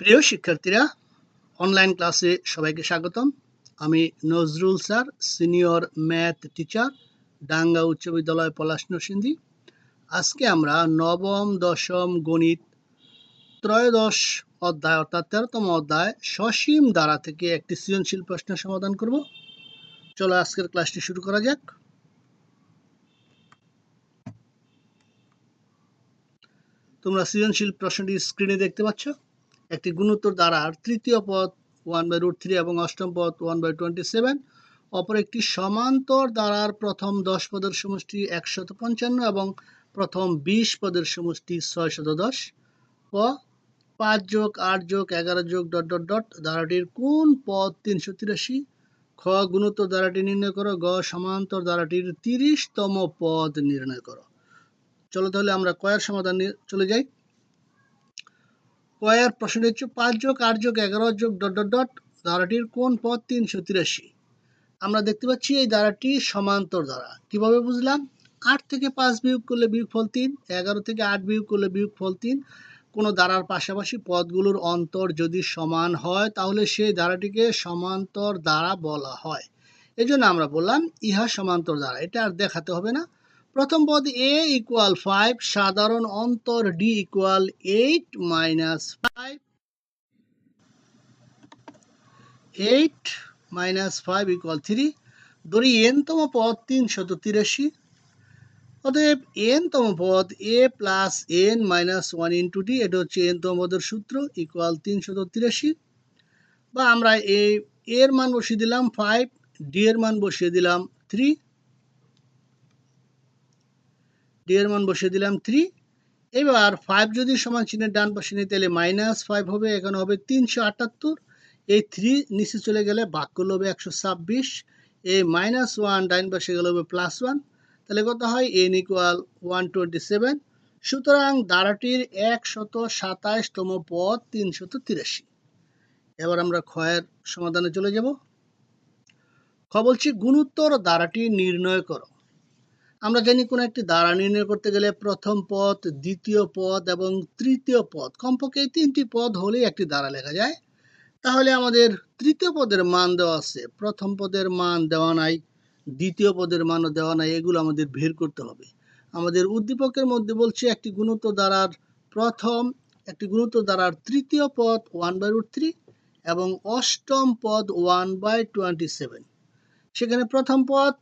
প্রিয় শিক্ষার্থীরা অনলাইন ক্লাসে সবাইকে স্বাগতম। আমি Nazrul sir senior math teacher Danga উচ্চ বিদ্যালয় পলাশ নরসিংদী। আজকে আমরা নবম, দশম গণিত ত্রয়োদশ অধ্যায়, অর্থাৎ তেরোতম অধ্যায় সসীম দ্বারা থেকে একটি সৃজনশীল প্রশ্নের সমাধান করব। চলো আজকের ক্লাসটি শুরু করা যাক। তোমরা সৃজনশীল প্রশ্নটি স্ক্রিনে দেখতে পাচ্ছ? একটি গুণোত্তর দ্বারার তৃতীয় পদ ওয়ান বাই রুট থ্রি এবং অষ্টম পদ ওয়ান বাই টোয়েন্টি সেভেন অপর একটি সমান্তর দ্বারার প্রথম দশ পদের সমষ্টি একশত পঞ্চান্ন এবং প্রথম বিশ পদের সমষ্টি ছয়শত দশ। ক পাঁচ যোগ আট যোগ এগারো যোগ ডট ডট ডট ধারাটির কোন পদ তিনশো তিরাশি? খ, গুণোত্তর দ্বারাটি নির্ণয় করো। গ, সমান্তর দ্বারাটির তিরিশতম পদ নির্ণয় করো। চলো তাহলে আমরা কয়ের সমাধান চলে যাই। কয়ের প্রশ্নটি হচ্ছে পাঁচ যোগ আট যোগ এগারো যোগ ডট ডট ডট, ধারাটির কোন পদ তিনশো তিরাশি? আমরা দেখতে পাচ্ছি এই ধারাটি সমান্তর ধারা। কীভাবে বুঝলাম? আট থেকে পাঁচ বিয়োগ করলে বিয়োগ ফল তিন, এগারো থেকে আট বিয়োগ করলে বিয়োগ ফল তিন। কোনো ধারার পাশাপাশি পদগুলোর অন্তর যদি সমান হয়, তাহলে সেই ধারাটিকে সমান্তর দ্বারা বলা হয়। এই জন্য আমরা বললাম, ইহা সমান্তর দ্বারা এটা আর দেখাতে হবে না। প্রথম পদ এ ইকুয়াল ফাইভ সাধারণ অন্তর D equal eight minus five eight minus five equal three ধরি এনতম পদ তিনশত তিরাশি। অতএব এন তম পদ a plus n minus one into d এটা হচ্ছে এন তম পদের সূত্র ইকুয়াল তিনশত তিরাশি। বা আমরা এ এর মান বসিয়ে দিলাম ফাইভ ডি এর মান বসিয়ে দিলাম থ্রি ডি এর মান বসিয়ে দিলাম থ্রি এবার ফাইভ যদি সমান চিহ্নের ডান পাশে নিই, তাহলে মাইনাস ফাইভ হবে, এখানে হবে তিনশো আটাত্তর। এই থ্রি নিচে চলে গেলে বাক করলে হবে একশো ছাব্বিশ। এই মাইনাস ওয়ান ডাইন পাশে গেলে হবে প্লাস ওয়ান তাহলে কত হয়? N equal one twenty seven সুতরাং দ্বারাটির একশত সাতাশতম পদ তিনশত তিরাশি। এবার আমরা ক্ষয়ের সমাধানে চলে যাব। খ বলছি, গুণোত্তর দ্বারাটি নির্ণয় করো। আমরা জানি কোনো একটি দ্বারা নির্ণয় করতে গেলে প্রথম পদ, দ্বিতীয় পদ এবং তৃতীয় পদ। কমপক্ষে এই তিনটি পদ হলেই একটি দ্বারা লেখা যায়। তাহলে আমাদের তৃতীয় পদের মান দেওয়া আছে। প্রথম পদের মান দেওয়া নাই, দ্বিতীয় পদের মানও দেওয়া নাই, এগুলো আমাদের বের করতে হবে। আমাদের উদ্দীপকের মধ্যে বলছে একটি গুণোত্তর দ্বারার প্রথম, একটি গুণোত্তর দ্বারার তৃতীয় পদ ওয়ান বাই রুট থ্রি এবং অষ্টম পদ ওয়ান বাই টোয়েন্টি সেভেন। সেখানে প্রথম পদ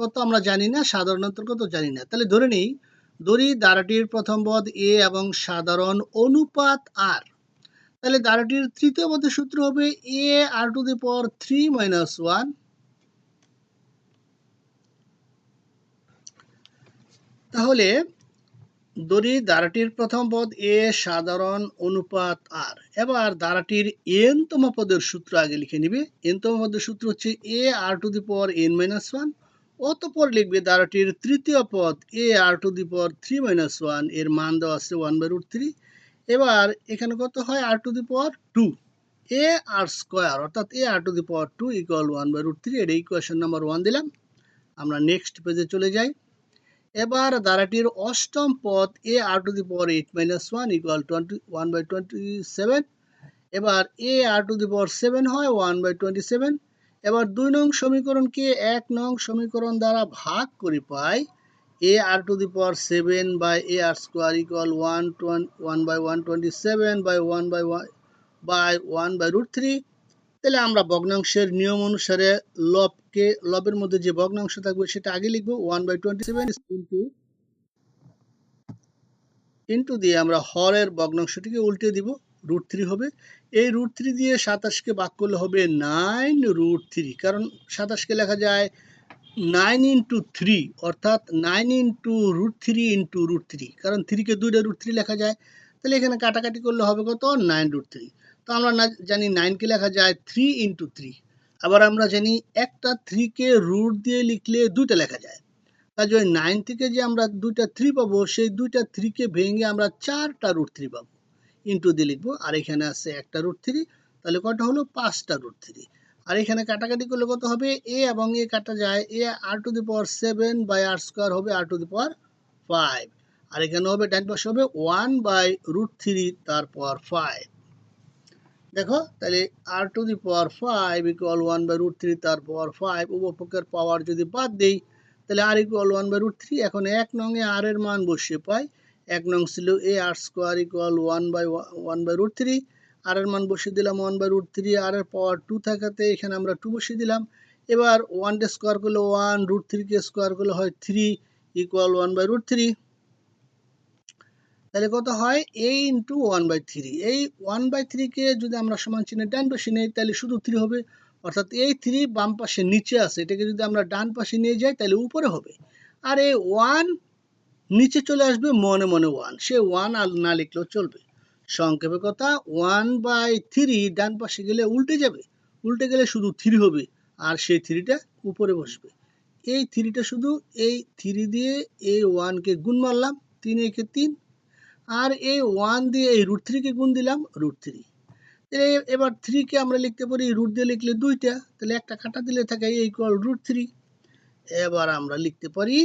কত আমরা জানি না সাধারণত কত জানি না। তাহলে ধরে নিই দড়ি দ্বারাটির প্রথম পদ এ এবং সাধারণ অনুপাত আর তাহলে দ্বারাটির তৃতীয় পদের সূত্র হবে a r to the power three minus one তাহলে দড়ি দ্বারাটির প্রথম পদ এ সাধারণ অনুপাত আর এবার দ্বারাটির এনতম পদের সূত্র আগে লিখে নিবে। এনতম পদের সূত্র হচ্ছে a r to the power n minus one অতপর লিখবে দ্বারাটির তৃতীয় পদ a r to the power three minus ওয়ানের মান দেওয়া আছে ওয়ান বাই রুট থ্রি এবার এখানে কত হয়? R to the power two a r square অর্থাৎ a r to the power two equal one by root three এটা ইকুয়েশন নাম্বার ওয়ান দিলাম। আমরা নেক্সট পেজে চলে যাই। এবার দ্বারাটির অষ্টম পদ a r to the power eight minus one equal twenty one by twenty seven এবার a r to the power seven হয় ওয়ান বাই টোয়েন্টি সেভেন এবার দুই নং সমীকরণকে এক নং সমীকরণ দ্বারা ভাগ করে পাই a r to the power seven by a r square equal one one by one twenty seven by one by one by one by root three. তাহলে আমরা ভগ্নাংশের নিয়ম অনুসারে লবকে লবের মধ্যে যে ভগ্নাংশ থাকবে সেটা আগে লিখব, one by twenty seven into into দিয়ে আমরা হরের ভগ্নাংশটিকে উল্টে দিব। রুট থ্রি হবে। এই রুট থ্রি দিয়ে সাতাশকে বাক করলে হবে নাইন রুট থ্রি কারণ সাতাশকে লেখা যায় নাইন ইন্টু থ্রি অর্থাৎ nine into root three into root three কারণ থ্রিকে দুইটা রুট থ্রি লেখা যায়। তাহলে এখানে কাটাকাটি করলে হবে কত? নাইন রুট থ্রি তো আমরা না জানি নাইনকে লেখা যায় থ্রি ইন্টু থ্রি আবার আমরা জানি একটা থ্রিকে রুট দিয়ে লিখলে দুইটা লেখা যায়। কাজে নাইন থেকে যে আমরা দুইটা থ্রি পাবো, সেই দুইটা থ্রিকে ভেঙে আমরা চারটা রুট থ্রি পাবো। ইন্টু দিয়ে লিখব। আর এখানে আছে একটা রুট থ্রি তাহলে কটা হলো? পাঁচটা রুট থ্রি আর এখানে কাটাকাটি করলে কত হবে? এ এবং এ কাটা যায়। A r to the power seven by r square হবে r to the power five আর এখানে হবে ডান পাশে হবে ওয়ান বাই রুট থ্রি তারপর ফাইভ দেখো, তাহলে r to the power five equal one by root three তার পাওয়ার ফাইভ উপপক্ষের পাওয়ার যদি বাদ দেই, তাহলে r equal one by root three এখন এক নংয়ে আর এর মান বসিয়ে পাই। এক নং ছিল a r square equal one by one by root three. R এর মান বসিয়ে দিলাম one by root three, r এর পাওয়ার টু থাকাতে এখানে আমরা টু বসিয়ে দিলাম। এবার ওয়ানটা স্কোয়ার করলে ওয়ান, রুট থ্রিকে স্কোয়ার করলে হয় three equal one by root three. তাহলে কত হয়? A into one by three. এই ওয়ান বাই থ্রিকে যদি আমরা সমান চিহ্নে ডান পাশে নেই, তাহলে শুধু থ্রি হবে। অর্থাৎ এই থ্রি বাম পাশে নিচে আছে। এটাকে যদি আমরা ডান পাশে নিয়ে যাই, তাহলে উপরে হবে। আর এই ওয়ান নিচে চলে আসবে মনে মনে ওয়ান সে ওয়ান আর না লিখলেও চলবে। সংক্ষেপে কথা ওয়ান বাই থ্রি ডান পাশে গেলে উল্টে যাবে। উল্টে গেলে শুধু থ্রি হবে, আর সেই থ্রিটা উপরে বসবে। এই থ্রিটা শুধু এই থ্রি দিয়ে এই ওয়ানকে গুণ মারলাম, তিন একে তিন, আর এই ওয়ান দিয়ে এই রুট থ্রিকে গুণ দিলাম রুট থ্রি এবার থ্রিকে আমরা লিখতে পারি রুট দিয়ে লিখলে দুইটা, তাহলে একটা কাটা দিলে থাকে এই ইকুয়াল রুট থ্রি এবার আমরা লিখতে পারি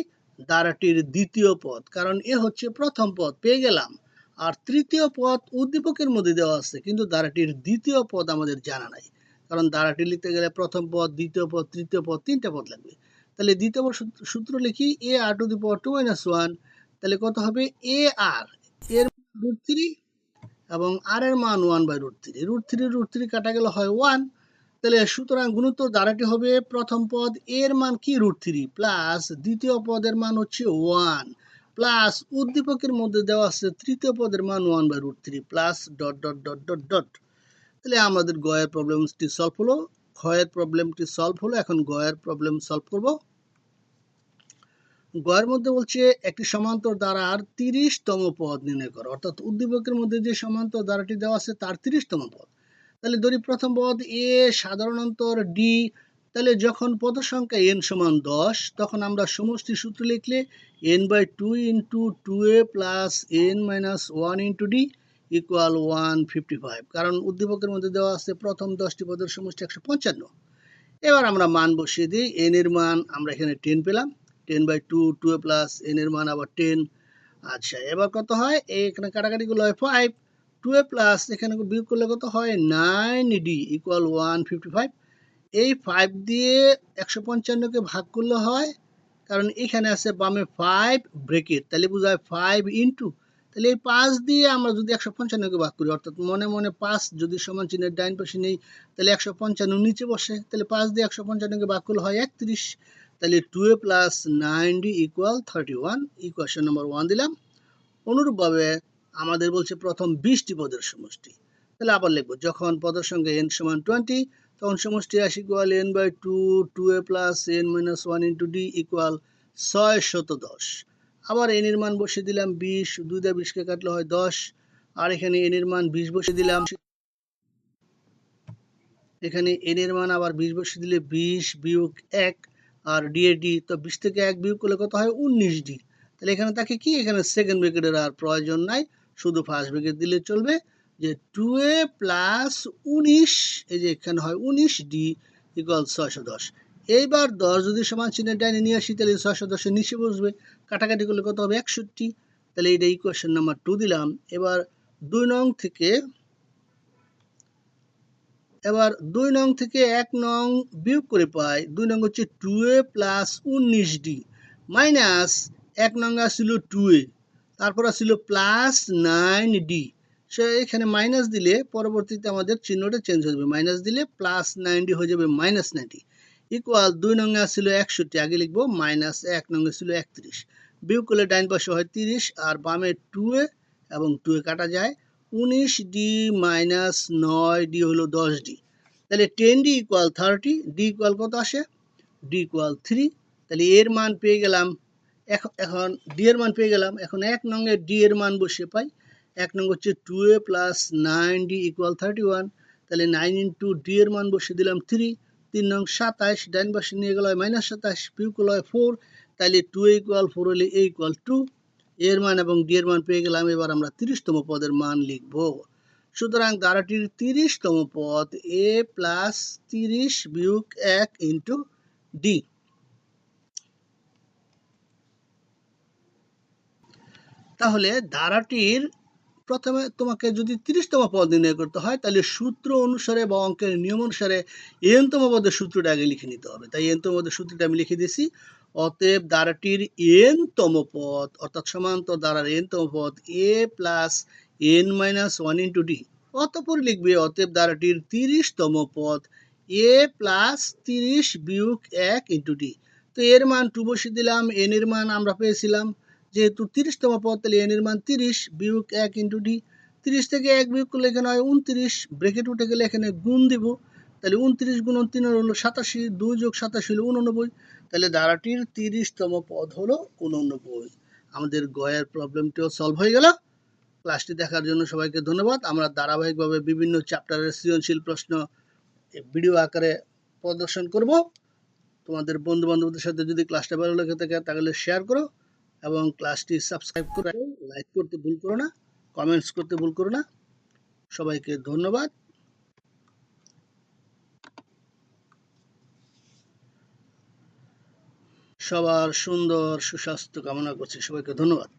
দ্বারাটির দ্বিতীয় পদ, কারণ এ হচ্ছে প্রথম পদ, পেয়ে গেলাম। আর তৃতীয় পদ উদ্দীপকের মধ্যে দেওয়া আছে, কিন্তু দ্বারাটির দ্বিতীয় পদ আমাদের জানা নাই, কারণ দ্বারাটি লিখতে গেলে প্রথম পদ, দ্বিতীয় পদ, তৃতীয় পদ, তিনটা পদ লাগবে। তাহলে দ্বিতীয় পদ সূত্র লিখি, a r to the power two minus one, তাহলে কত হবে? এ আর, এর রুট থ্রি এবং আর এর মান one by root three. Root three root three কাটা গেলে হয় ওয়ান তাহলে সুতরাং গুণোত্তর দ্বারাটি হবে প্রথম পদ এর মান কি রুট থ্রি প্লাস দ্বিতীয় পদের মান হচ্ছে ওয়ান প্লাস উদ্দীপকের মধ্যে দেওয়া আছে তৃতীয় পদের মান one by root three plus dot dot dot dot dot তাহলে আমাদের গয়ের প্রবলেমটি সলভ হলো, ক্ষয়ের প্রবলেমটি সলভ হলো, এখন গয়ের প্রবলেম সলভ করব। গয়ের মধ্যে বলছে একটি সমান্তর দ্বারার তিরিশতম পদ নির্ণয় করো, অর্থাৎ উদ্দীপকের মধ্যে যে সমান্তর দ্বারাটি দেওয়া আছে তার তিরিশতম পদ। তাহলে ধরি প্রথম পদ এ সাধারণ অন্তর ডি। তাহলে যখন পদ সংখ্যা এন সমান দশ, তখন আমরা সমষ্টি সূত্র লিখলে n by two into two a plus n minus one into d equal one fifty five. কারণ উদ্দীপকের মধ্যে দেওয়া আছে প্রথম দশটি পদের সমষ্টি একশো পঞ্চান্ন। এবার আমরা মান বসিয়ে দিই, এন এর মান আমরা এখানে টেন পেলাম। Ten by two two a plus n এর মান আবার টেন। আচ্ছা এবার কত হয়? এখানে কাটাকাটিগুলো হয় ফাইভ টু এ প্লাস এখানে বিয়োগ করলে কত হয়? Nine d equal one fifty five এই ফাইভ দিয়ে একশো পঞ্চান্নকে ভাগ করলে হয়, কারণ এখানে আছে বামে ফাইভ ব্রেকেট তাহলে বোঝায় ফাইভ ইন্টু তাহলে এই পাঁচ দিয়ে আমরা যদি একশো পঞ্চান্নকে ভাগ করি, অর্থাৎ মনে মনে পাঁচ যদি সমান চিহ্নের ডাইন পাশে নেই, তাহলে একশো পঞ্চান্ন নিচে বসে। তাহলে পাঁচ দিয়ে একশো পঞ্চান্নকে ভাগ করলে হয় একত্রিশ। তাহলে two a plus nine d equal thirty one equation number one দিলাম। অনুরূপভাবে আমাদের বলছে প্রথম বিশটি পদের সমষ্টি। তাহলে আবার লিখব, যখন পদের সঙ্গে এন সমান টোয়েন্টি তখন সমষ্টি আসি equal n by two two a plus n minus one into d equal ছয় শত দশ। আবার এন নির্মাণ বসিয়ে দিলাম বিশ, দুই দা বিশকে কাটলে হয় দশ, আর এখানে এ নির্মাণ বিশ বসিয়ে দিলাম। এখানে এন এর মান আবার বিশ বসিয়ে দিলে বিশ বিয়োগ এক, আর ডি এ ডি তো বিশ থেকে এক বিয়োগ করলে কত হয়? উনিশ ডি তাহলে এখানে তাকে কি? এখানে সেকেন্ড ব্রেকেটের আর প্রয়োজন নাই। শুধু ফার্স্ট ব্রেকেট দিলে চলবে যে টু এ প্লাস উনিশ, এই যে এখানে হয় উনিশ ডি ইকুয়াল ছয়শো দশ। এইবার দশ যদি সমান চিহ্নের ডাইনে নিয়ে আসি, তাহলে ছয়শো দশের নিচে বসবে। কাটাকাটি করলে কত হবে? একষট্টি। তাহলে এইটা ইকুয়েশন নাম্বার টু দিলাম। এবার দুই নং থেকে, এবার দুই নং থেকে এক নং বিয়োগ করে পাই, দুই নং হচ্ছে টু এ প্লাস উনিশ ডি মাইনাস এক নং আসছিল টু এ তারপর আসছিল প্লাস নাইন ডি সে এখানে মাইনাস দিলে পরবর্তীতে আমাদের চিহ্নটা চেঞ্জ হয়ে যাবে। মাইনাস দিলে প্লাস নাইনটি হয়ে যাবে মাইনাস নাইনটি ইকুয়াল দুই নঙ্গে আসছিল একষট্টি, আগে লিখব মাইনাস এক নঙ্গে ছিল একত্রিশ। বিয়োগ করলে ডাইন পাশে হয় তিরিশ আর বামে টু এ এবং টু এ কাটা যায় উনিশ ডি মাইনাস নয় ডি হলো দশ ডি তাহলে ten d equal thirty d equal কত আসে? ডি ইকুয়াল থ্রি তাহলে এর মান পেয়ে গেলাম এখন ডি এর মান পেয়ে গেলাম। এখন এক নঙ্গে ডি এর মান বসে পাই। এক নং হচ্ছে two a plus nine d equal thirty one তাহলে নাইন ইন্টু ডি এর মান বসে দিলাম থ্রি তিন নং সাতাশ, ডাইন পাশে নিয়ে গেল হয় মাইনাস সাতাশ পিউকুল হয় ফোর তাহলে টু এ ইকুয়াল ফোর হলে এ ইকুয়াল টু এর মান এবং ডি এর মান পেয়ে গেলাম। এবার আমরা তিরিশতম পদের মান লিখব। সুতরাং দ্বারাটির তিরিশতম পদ এ প্লাস তিরিশ বিয়োগ এক ইন্টু ডি তাহলে ধারাটির প্রথমে তোমাকে যদি তিরিশতম পদ নির্ণয় করতে হয়, তাহলে সূত্র অনুসারে বা অঙ্কের নিয়ম অনুসারে এনতম পদের সূত্রটা আগে লিখে নিতে হবে। তাই এনতম পদের সূত্রটা আমি লিখে দিয়েছি। অতএব দ্বারাটির এনতম পদ, অর্থাৎ সমান্তর দ্বারার এনতম পদ a plus n minus one into d অতপর লিখবে, অতএব দ্বারাটির তিরিশতম পদ এ প্লাস তিরিশ বিয়োগ এক ইন্টু ডি তো এর মান টু বসিয়ে দিলাম এন এর মান আমরা পেয়েছিলাম। যেহেতু তিরিশতম পদ তাহলে এন এর মান তিরিশ, বিয়োগ এক ইন্টু ডি তিরিশ থেকে এক বিয়োগ করলে এখানে হয় উনত্রিশ ব্রেকেট উঠে গেলে এখানে গুণ দিব। তাহলে উনত্রিশ গুণ তিন হলো সাতাশি, দুই যোগ সাতাশি হলো উননব্বই তাহলে ধারাটির তিরিশতম পদ হলো উননব্বই আমাদের গয়ের প্রবলেমটিও সলভ হয়ে গেল। ক্লাসটি দেখার জন্য সবাইকে ধন্যবাদ। আমরা ধারাবাহিকভাবে বিভিন্ন চ্যাপ্টারের সৃজনশীল প্রশ্ন ভিডিও আকারে প্রদর্শন করব। তোমাদের বন্ধু বান্ধবদের সাথে যদি ক্লাসটা ভালো লেগে থাকে, তাহলে শেয়ার করো। এবং ক্লাসটি সাবস্ক্রাইব করে লাইক করতে ভুল করো না কমেন্টস করতে ভুল করো না। সবাইকে ধন্যবাদ। সবার সুন্দর, সুস্বাস্থ্য কামনা করছি, সবাইকে ধন্যবাদ।